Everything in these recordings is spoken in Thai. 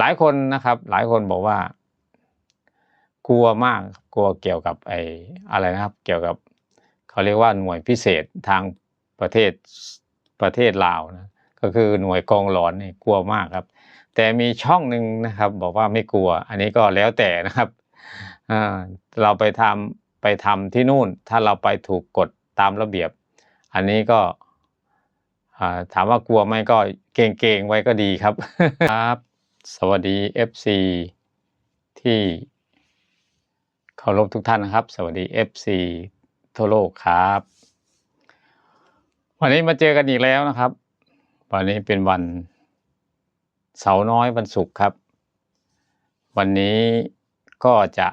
หลายคนนะครับ หลายคนบอกว่า กลัวมากกลัวเกี่ยวกับไอ้อะไรนะครับ เกี่ยวกับเขาเรียกว่าหน่วยพิเศษทางประเทศประเทศลาวนะก็คือหน่วยกองหลอนนี่กลัวมากครับ แต่มีช่องหนึ่งนะครับ บอกว่าไม่กลัว อันนี้ก็แล้วแต่นะครับเราไปทำไปทำที่นู่น ถ้าเราไปถูกกฎตามระเบียบ อันนี้ก็ถามว่ากลัวไหมก็เก่งๆไว้ก็ดีครับครับ สวัสดี FC ที่เคารพทุกท่านนะครับ สวัสดี FC ทั่วโลกครับ วันนี้มาเจอกันอีกแล้วนะครับ วันนี้เป็นวันเสาร์น้อยวันศุกร์ครับ วันนี้ก็จะ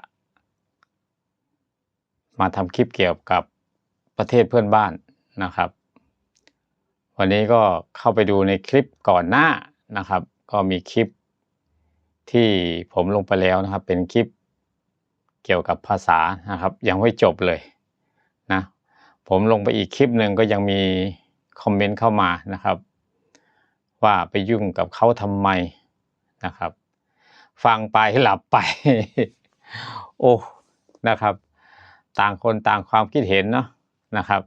มาทำคลิปเกี่ยวกับประเทศเพื่อนบ้านนะครับ วันนี้ก็เข้าไปดูในคลิปก่อนหน้านะครับ ก็มีคลิป ที่ผมลงไปแล้วนะครับ เป็นคลิปเกี่ยวกับภาษานะครับ ยังไม่จบเลยนะผมลงไปอีกคลิปหนึ่งก็ยังมีคอมเมนต์เข้ามานะครับ ว่าไปยุ่งกับเขาทำไมนะครับ ฟังไปหลับไป โอ้นะครับ ต่างคนต่างความคิดเห็นเนาะนะครับ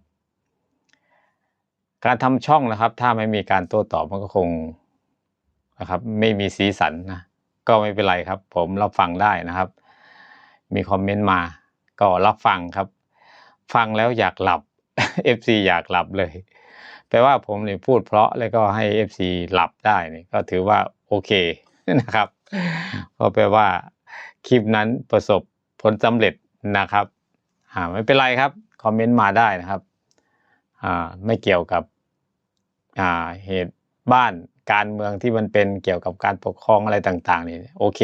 การทำช่องนะครับ ถ้าไม่มีการโต้ตอบมันก็คงนะครับ ไม่มีสีสันนะ ก็ไม่เป็นไรครับ ผมรับฟังได้นะครับ มีคอมเมนต์มา ก็รับฟังครับ ฟังแล้วอยากหลับ FC อยากหลับเลยแปลว่าผมเนี่ยพูดเพราะแล้วก็ให้ FC หลับได้นี่ก็ถือว่าโอเคนะครับก็แปลว่าคลิปนั้นประสบผลสำเร็จนะครับอ่าไม่เป็นไรครับคอมเมนต์มาได้นะครับอ่าไม่เกี่ยวกับอ่าเหตุบ้าน การเมืองที่มันเป็นเกี่ยวกับการปกครองอะไรต่างๆนี่โอเค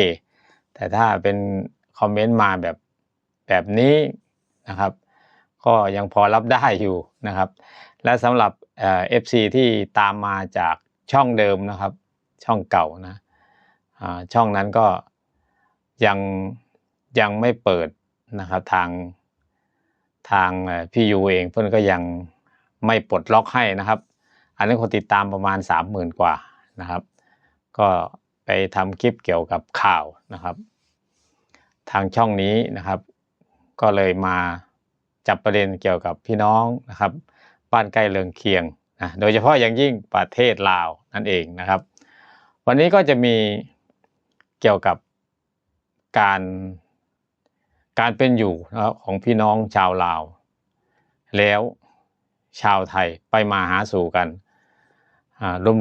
แต่ถ้าเป็นคอมเมนต์มาแบบแบบนี้นะครับ ก็ยังพอรับได้อยู่นะครับ และสำหรับเอฟซีที่ตามมาจากช่องเดิมนะครับ ช่องเก่านะช่องนั้นก็ยังยังไม่เปิดนะครับทางทางพี่ยูเองเพื่อนก็ยังไม่ปลดล็อกให้นะครับ อันนี้คนติดตามประมาณสามหมื่นกว่า นะครับ ก็ไปทำคลิปเกี่ยวกับข่าวนะครับ ทางช่องนี้นะครับ ก็เลยมาจับประเด็นเกี่ยวกับพี่น้องนะครับ บ้านใกล้เรือนเคียงนะโดยเฉพาะอย่างยิ่งประเทศลาวนั่นเองนะครับ วันนี้ก็จะมีเกี่ยวกับการการเป็นอยู่นะครับของพี่น้องชาวลาว แล้วชาวไทยไปมาหาสู่กัน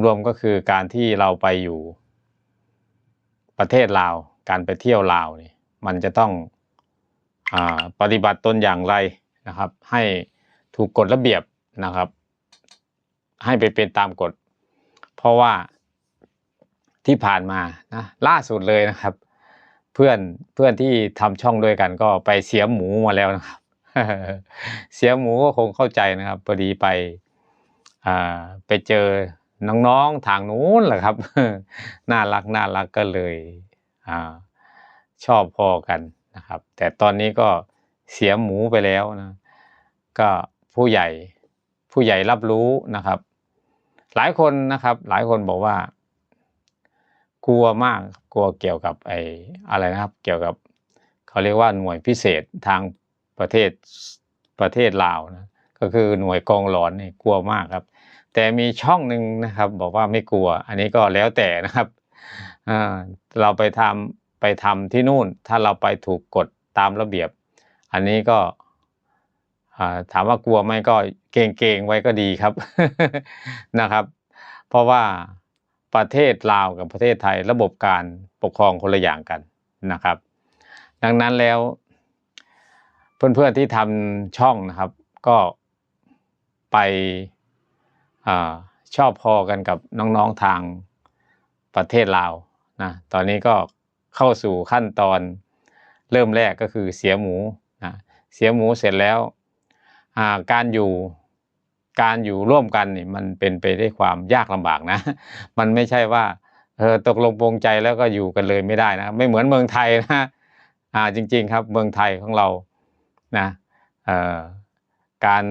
รวมๆก็คือการที่เราไปอยู่ประเทศลาว การไปเที่ยวลาวนี่มันจะต้องอปฏิบัติตนอย่างไรนะครับ ให้ถูกกฎระเบียบนะครับ ให้ไปเป็นตามกฎ เพราะว่าที่ผ่านมานะล่าสุดเลยนะครับ เพื่อนเพื่อนที่ทำช่องด้วยกันก็ไปเสียหมูมาแล้วนะครับ เสียหมูก็คงเข้าใจนะครับพอดีไปไปเจอ น้องๆทางนู้นแหละครับ น่ารักน่ารักก็เลยอ่าชอบพอกันนะครับ แต่ตอนนี้ก็เสียหมูไปแล้วนะก็ผู้ใหญ่ผู้ใหญ่รับรู้นะครับ หลายคนนะครับ หลายคนบอกว่า กลัวมากกลัวเกี่ยวกับไอ้อะไรนะครับ เกี่ยวกับเขาเรียกว่าหน่วยพิเศษทางประเทศประเทศลาวนะก็คือหน่วยกองหลอนนี่กลัวมากครับ แต่มีช่องหนึ่งนะครับ บอกว่าไม่กลัว อันนี้ก็แล้วแต่นะครับเราไปทำไปทำที่นู่น ถ้าเราไปถูกกฎตามระเบียบ อันนี้ก็ถามว่ากลัวไหมก็เก่งๆไว้ก็ดีครับนะครับ เพราะว่าประเทศลาวกับประเทศไทยระบบการปกครองคนละอย่างกันนะครับ ดังนั้นแล้วเพื่อนๆที่ทำช่องนะครับ ก็ไป อชอบพอกันกับน้องๆทางประเทศลาวนะตอนนี้ก็เข้าสู่ขั้นตอนเริ่มแรกก็คือเสียหมูนะเสียหมูเสร็จแล้วาการอยู่การอยู่ร่วมกันนี่มันเป็นไปได้วยความยากลำบากนะ มันไม่ใช่ว่าเออตกลงปรงใจแล้วก็อยู่กันเลยไม่ได้นะ ไม่เหมือนเมืองไทยนะอ่าจริง ๆ ครับเมืองไทยของเรานะเอ่อการ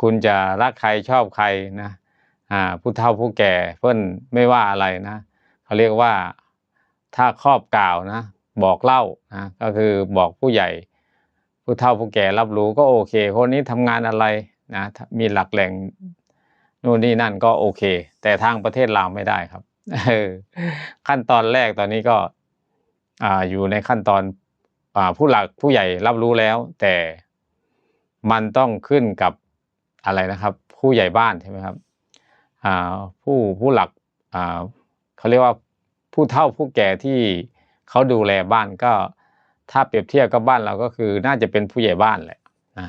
คุณจะรักใครชอบใครนะ อ่าผู้เฒ่าผู้แก่เพื่อนไม่ว่าอะไรนะเขาเรียกว่าถ้าครอบกล่าวนะ บอกเล่านะก็คือบอกผู้ใหญ่ ผู้เฒ่าผู้แก่รับรู้ก็โอเค คนนี้ทำงานอะไรนะมีหลักแหล่งนู่นนี่นั่นก็โอเค แต่ทางประเทศลาวไม่ได้ครับขั้นตอนแรกตอนนี้ก็ออยู่ในขั้นตอนอผู้หลักผู้ใหญ่รับรู้แล้ว แต่มันต้องขึ้นกับอะไรนะครับ ผู้ใหญ่บ้านใช่ไหมครับ ผู้ผู้หลักเขาเรียกว่าผู้เฒ่าผู้แก่ที่เขาดูแลบ้านก็ถ้าเปรียบเทียบกับบ้านเราก็คือน่าจะเป็นผู้ใหญ่บ้านแหละนะ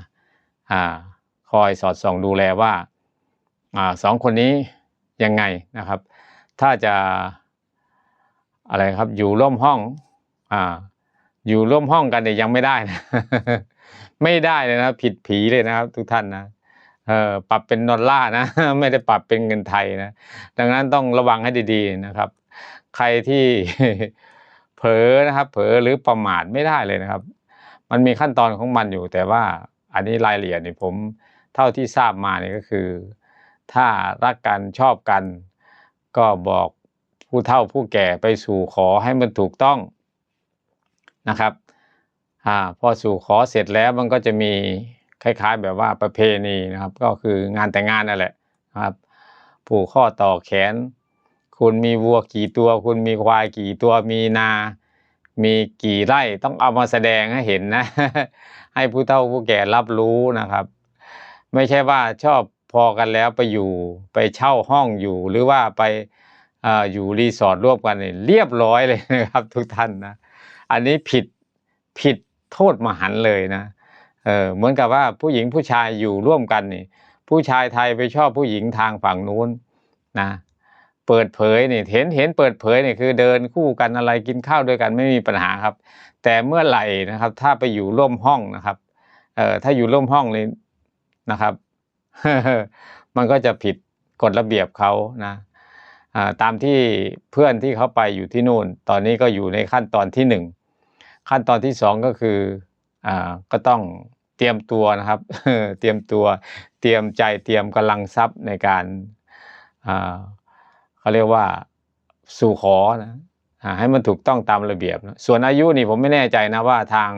คอยสอดส่องดูแลว่าอ่าสองคนนี้ยังไงนะครับ ถ้าจะอะไรครับอยู่ร่วมห้องอ่าอยู่ร่วมห้องกันเนี่ยยังไม่ได้นะไม่ได้เลยนะผิดผีเลยนะครับ ทุกท่านนะ เออปรับเป็นดอลลาร์นะ ไม่ได้ปรับเป็นเงินไทยนะ ดังนั้นต้องระวังให้ดีๆนะครับ ใครที่เผลอนะครับ เผลอหรือประมาทไม่ได้เลยนะครับ มันมีขั้นตอนของมันอยู่ แต่ว่าอันนี้รายละเอียดนี่ผมเท่าที่ทราบมาเนี่ยก็คือ ถ้ารักกันชอบกัน ก็บอกผู้เฒ่าผู้แก่ไปสู่ขอให้มันถูกต้องนะครับอ่าพอสู่ขอเสร็จแล้วมันก็จะมี คล้ายๆ แบบว่าประเพณีนะครับ ก็คืองานแต่งงานนั่นแหละครับผูกข้อต่อแขน คุณมีวัวกี่ตัว คุณมีควายกี่ตัวมีนา มีกี่ไร่ต้องเอามาแสดงให้เห็นนะ ให้ผู้เฒ่าผู้แก่รับรู้นะครับ ไม่ใช่ว่าชอบพอกันแล้วไปอยู่ไปเช่าห้องอยู่หรือว่าไปออยู่รีสอร์ทร่วมกันเนี่ยเรียบร้อยเลยนะครับ ทุกท่านนะ อันนี้ผิดผิดโทษมหันเลยนะ เออเหมือนกับว่าผู้หญิงผู้ชายอยู่ร่วมกันนี่ ผู้ชายไทยไปชอบผู้หญิงทางฝั่งนู้นนะเปิดเผยนี่เห็นเห็นเปิดเผยนี่คือเดินคู่กันอะไรกินข้าวด้วยกันไม่มีปัญหาครับ แต่เมื่อไหร่นะครับ ถ้าไปอยู่ร่วมห้องนะครับเอ่อถ้าอยู่ร่วมห้องเลยนะครับ มันก็จะผิดกฎระเบียบเขานะตามที่เพื่อนที่เขาไปอยู่ที่นู่น ตอนนี้ก็อยู่ในขั้นตอนที่หนึ่งขั้นตอนที่สองก็คือ อ่าก็ต้องเตรียมตัวนะครับเตรียมตัวเตรียมใจเตรียมกำลังทรัพย์ในการอ่าเขาเรียกว่าสู่ขอนะให้มันถูกต้องตามระเบียบนะส่วนอายุนี่ผมไม่แน่ใจนะว่าทาง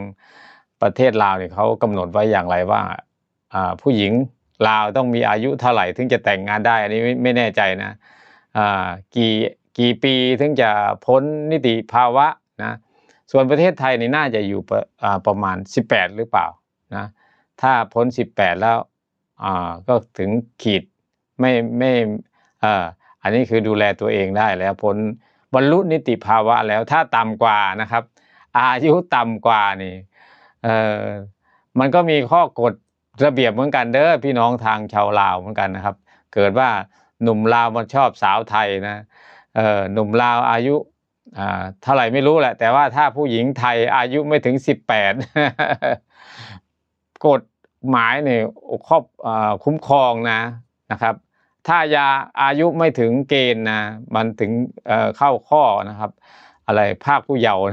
ประเทศลาวเนี่ยเขากำหนดไว้อย่างไรว่าผู้หญิงลาวต้องมีอายุเท่าไหร่ถึงจะแต่งงานได้ อันนี้ไม่แน่ใจนะกี่กี่ปีถึงจะพ้นนิติภาวะนะ ส่วนประเทศไทยนี่น่าจะอยู่ประอ่าประมาณ 18 หรือเปล่านะถ้าพ้น 18 แล้วก็ถึงขีดไม่ไม่ออันนี้คือดูแลตัวเองได้แล้วพ้นบรรลุนิติภาวะแล้วถ้าต่ำกว่านะครับ อายุต่ำกว่านี่เออมันก็มีข้อกฎระเบียบเหมือนกันเด้อพี่น้องทางชาวลาวเหมือนกันนะครับ เกิดว่าหนุ่มลาวมันชอบสาวไทยนะเออหนุ่มลาวอายุ เท่าไหร่ไม่รู้แหละ แต่ว่าถ้าผู้หญิงไทยอายุไม่ถึงสิบแปดกฎหมายเนี่ยครอบอคุ้มครองนะนะครับ ถ้ายาอายุไม่ถึงเกณฑ์นะมันถึงเข้าข้อนะครับ อะไรภาคผู้เยาว์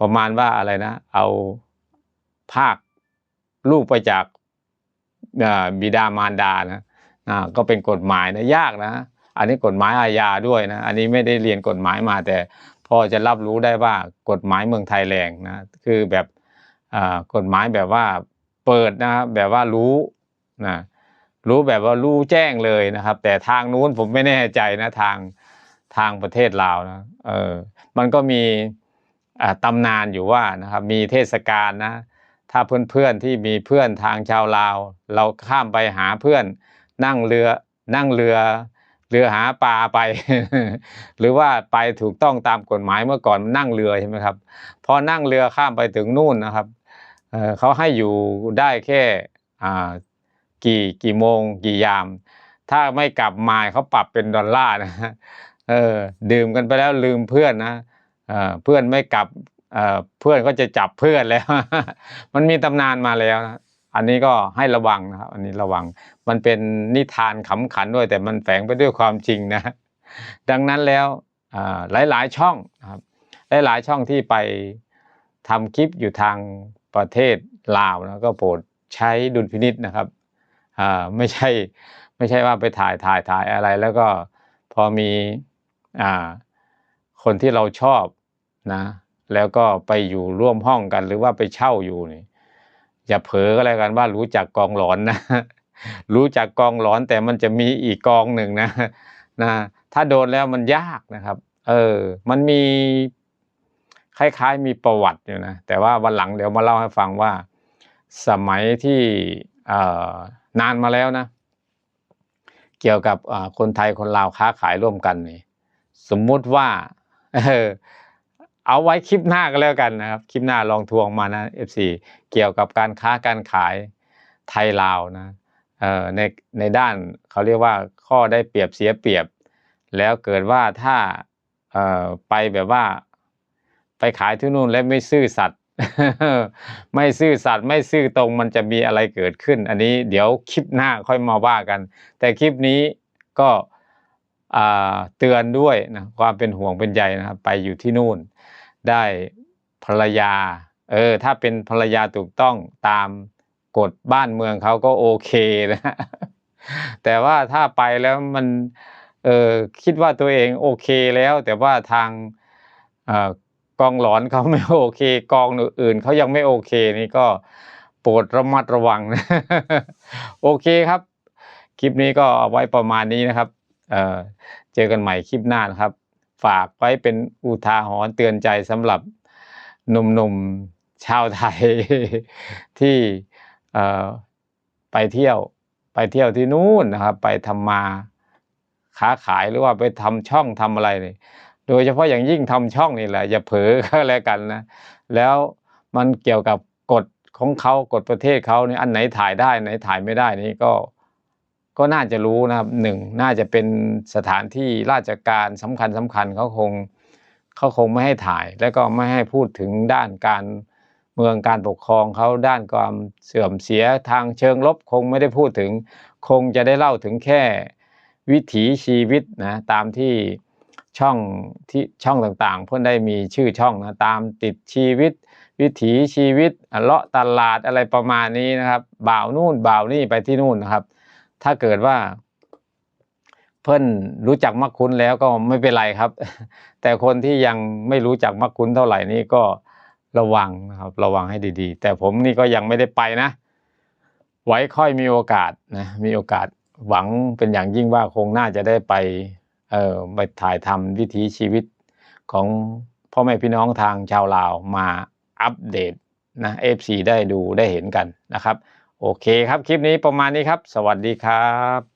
ประมาณว่าอะไรนะ เอาภาคลูกไปจากบิดามารดานะก็เป็นกฎหมายนะยากนะ อันนี้กฎหมายอาญาด้วยนะ อันนี้ไม่ได้เรียนกฎหมายมา แต่พอจะรับรู้ได้ว่ากฎหมายเมืองไทยแรงนะคือแบบกฎหมายแบบว่าเปิดนะครับแบบว่ารู้นะรู้แบบว่ารู้แจ้งเลยนะครับ แต่ทางนู้นผมไม่แน่ใจนะทางทางประเทศลาวนะเออมันก็มีตำนานอยู่ว่านะครับมีเทศกาลนะถ้าเพื่อนๆที่มีเพื่อนทางชาวลาว เราข้ามไปหาเพื่อนนั่งเรือนั่งเรือ รือหาปลาไป หรือว่าไปถูกต้องตามกฎหมายเมื่อก่อนนั่งเรือใช่ไหมครับพอนั่งเรือข้ามไปถึงนู่นนะครับเเขาให้อยู่ได้แค่กี่กี่โมงกี่ยาม ถ้าไม่กลับมาเขาปรับเป็นดอลลาร์นะเออดื่มกันไปแล้วลืมเพื่อนนะเเพื่อนไม่กลับเเพื่อนก็จะจับเพื่อนแล้ว มันมีตำนานมาแล้วนะ อันนี้ก็ให้ระวังนะครับ อันนี้ระวัง มันเป็นนิทานขำขันด้วย แต่มันแฝงไปด้วยความจริงนะ ดังนั้นแล้วอ่าหลายๆช่องนะครับหลายๆช่องที่ไปทำคลิปอยู่ทางประเทศลาวนะก็โปรดใช้ดุลพินิษนะครับไม่ใช่ไม่ใช่ว่าไปถ่ายถ่ายถ่ายอะไร แล้วก็พอมีอ่าคนที่เราชอบนะ แล้วก็ไปอยู่ร่วมห้องกันหรือว่าไปเช่าอยู่นี่ อย่าเผลอก็แล้วกันว่ารู้จักกองหลอนนะ รู้จักกองหลอนแต่มันจะมีอีกกองหนึ่งนะนะถ้าโดนแล้วมันยากนะครับ เออ มันมีคล้ายๆมีประวัติอยู่นะแต่ว่าวันหลังเดี๋ยวมาเล่าให้ฟังว่า สมัยที่นานมาแล้วนะ เกี่ยวกับคนไทยคนลาวค้าขายร่วมกันนี่ สมมุติว่า เอาไว้คลิปหน้าก็แล้วกันนะครับ คลิปหน้าลองทวงมานะ FC เกี่ยวกับการค้าการขายไทยลาวนะเอ่อในในด้านเขาเรียกว่าข้อได้เปรียบเสียเปรียบ แล้วเกิดว่าถ้าเอ่อไปแบบว่า ไปขายที่นู่นแล้วไม่ซื่อสัตย์ไม่ซื่อสัตย์ไม่ซื่อตรงมันจะมีอะไรเกิดขึ้น อันนี้เดี๋ยวคลิปหน้าค่อยมาว่ากัน แต่คลิปนี้ก็ เตือนด้วยนะความเป็นห่วงเป็นใยนะครับไปอยู่ที่นู่น ได้ภรรยาเออถ้าเป็นภรรยาถูกต้องตามกฎบ้านเมืองเขาก็โอเคนะแต่ว่าถ้าไปแล้วมันเออคิดว่าตัวเองโอเคแล้ว แต่ว่าทางออกองหลอนเขาไม่โอเค กองอื่นเขายังไม่โอเคนี่ก็โปรดระมัดระวังนะโอเคครับ คลิปนี้ก็เอาไว้ประมาณนี้นะครับ เจอกันใหม่คลิปหน้านะครับ ฝากไว้เป็นอุทาหรณ์เตือนใจสำหรับหนุ่มๆชาวไทยที่ไปเที่ยวไปเที่ยวที่นู่นนะครับ ไปทำมาค้าขายหรือว่าไปทำช่องทำอะไรนี่โดยเฉพาะอย่างยิ่งทำช่องนี่แหละ อย่าเผลอก็แล้วกันนะ แล้วมันเกี่ยวกับกฎของเขากฎประเทศเขาเนี่ยอันไหนถ่ายได้ไหนถ่ายไม่ได้นี่ก็ ก็น่าจะรู้นะครับหนึ่งน่าจะเป็นสถานที่ราชการสำคัญสำคัญเขาคงเขาคงไม่ให้ถ่าย แล้วก็ไม่ให้พูดถึงด้านการเมืองการปกครองเขาด้านความเสื่อมเสียทางเชิงลบคงไม่ได้พูดถึง คงจะได้เล่าถึงแค่วิถีชีวิตนะตามที่ช่องที่ช่องต่างๆ เพื่อนได้มีชื่อช่องนะตามติดชีวิต วิถีชีวิตเลาะตลาดอะไรประมาณนี้นะครับ บ่าวนู่นบ่าวนี่ไปที่นู่นนะครับ ถ้าเกิดว่า เพื่อนรู้จักมักคุ้นแล้วก็ไม่เป็นไรครับ แต่คนที่ยังไม่รู้จักมักคุ้นเท่าไหร่นี่ก็ระวังนะครับ ระวังให้ดีๆ แต่ผมนี่ก็ยังไม่ได้ไปนะ ไว้ค่อยมีโอกาสนะมีโอกาสหวังเป็นอย่างยิ่งว่าคงน่าจะได้ไปเอ่อไปถ่ายทำวิถีชีวิตของพ่อแม่พี่น้องทางชาวลาวมาอัปเดตนะ FC ได้ดูได้เห็นกันนะครับ โอเคครับ คลิปนี้ประมาณนี้ครับ สวัสดีครับ